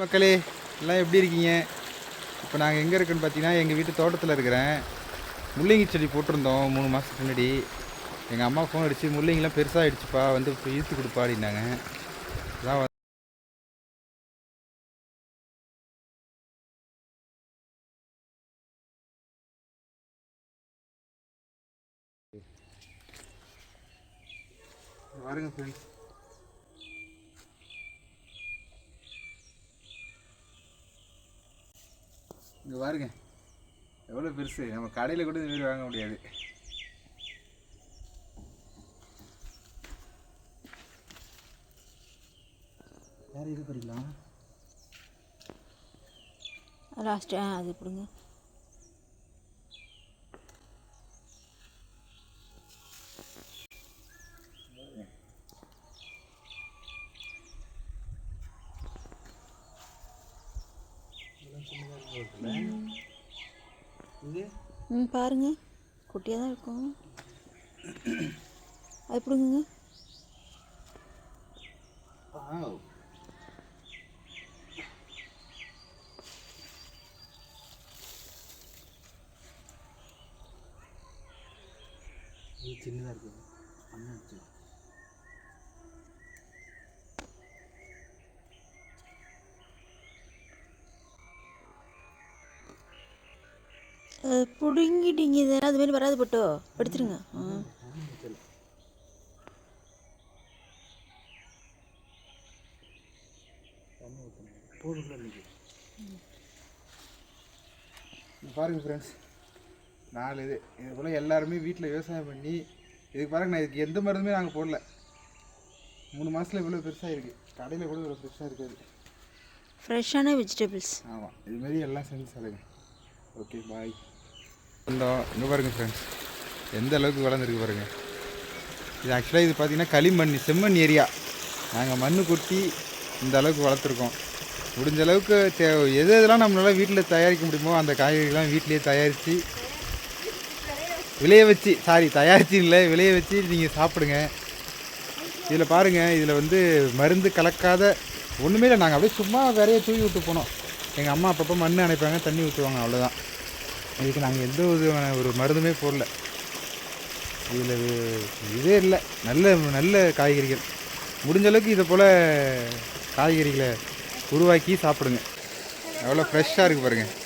மக்களே எல்லாம் எப்படி இருக்கீங்க? இப்போ நாங்கள் எங்கே இருக்குன்னு பார்த்தீங்கன்னா எங்கள் வீட்டு தோட்டத்தில் இருக்கிறேன். முள்ளங்கி செடி போட்டிருந்தோம் மூணு மாதத்துக்கு முன்னாடி. எங்கள் அம்மா ஃபோன் அடிச்சு முள்ளங்கிலாம் பெருசாக ஆகிடுச்சுப்பா வந்து இப்போ இழுத்து கொடுப்பா அப்படின்னாங்க. அதான் பாருங்க ஃப்ரெண்ட்ஸ் இங்கே பாருங்க. எவ்வளோ பெருசு. நம்ம கடையில் கூட இந்த வாங்க முடியாது. வேறு இது பண்ணிக்கலாம் லாஸ்ட்டு அது கொடுங்க ம் பாருங்க குட்டியாக தான் இருக்கும் அது பிடுங்குங்க Wow. இது சின்னதாக இருக்குது அண்ணா பிடுங்கிட்டீங்க அது மாதிரி வராது பட்டோ. எடுத்துருங்க. ஆ. இங்க பாருங்க ஃப்ரெண்ட்ஸ் நாலு இது. இது போல் எல்லாருமே வீட்டில் விவசாயம் பண்ணி இதுக்கு பாருங்க நான் இதுக்கு எந்த மருந்துமே நாங்கள் போடல. மூணு மாதத்தில் இவ்வளோ பெருசாக இருக்குது கடையில் கூட இவ்வளோ பெருசாக இருக்காது. ஃப்ரெஷ்ஷான வெஜிடபிள்ஸ் ஆமாம் இதுமாரி எல்லாம் செஞ்சு சொல்லுங்க ஓகே பாய் வந்தோம் இங்கே பாருங்கள் ஃப்ரெண்ட்ஸ் எந்த அளவுக்கு வளர்ந்துருக்கு பாருங்கள் இது ஆக்சுவலாக இது பார்த்தீங்கன்னா களிமண் செம்மண் ஏரியா. நாங்கள் மண் கொட்டி இந்த அளவுக்கு வளர்த்துருக்கோம். முடிஞ்ச அளவுக்கு தே எது எதெல்லாம் நம்மளால வீட்டில் தயாரிக்க முடியுமோ அந்த காய்கறிகள்லாம் வீட்டிலேயே தயாரித்து விளைய வச்சு சாரி தயாரிச்சு இல்லை விளைய வச்சு நீங்கள் சாப்பிடுங்க. இதில் பாருங்கள் இதில் வந்து மருந்து கலக்காத ஒன்றுமே இல்லை. நாங்கள் அப்படியே சும்மா விரைய தூவி விட்டு போனோம். எங்கள் அம்மா அப்பப்போ மண் அணைப்பாங்க தண்ணி ஊற்றுவாங்க அவ்வளோதான் இதுக்கு நாங்கள் எந்த விதமான ஒரு மருந்துமே போடல. இதில் இதே இல்லை. நல்ல நல்ல காய்கறிகள். முடிஞ்ச அளவுக்கு இதை போல் காய்கறிகளை உருவாக்கி சாப்பிடுங்க. எவ்வளோ ஃப்ரெஷ்ஷாக இருக்குது பாருங்கள்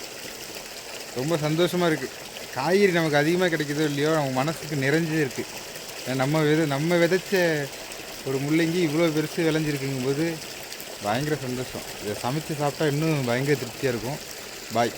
ரொம்ப சந்தோஷமாக இருக்குது காய்கறி நமக்கு அதிகமாக கிடைக்குதோ இல்லையோ நம்ம மனசுக்கு நிறைஞ்சே இருக்குது நம்ம வித நம்ம விதைச்ச ஒரு முள்ளங்கி இவ்வளோ பெருசு விளைஞ்சிருக்குங்கும்போது பயங்கர சந்தோஷம். இதை சமைச்சு சாப்பிட்டா இன்னும் பயங்கர திருப்தியாக இருக்கும். பாய்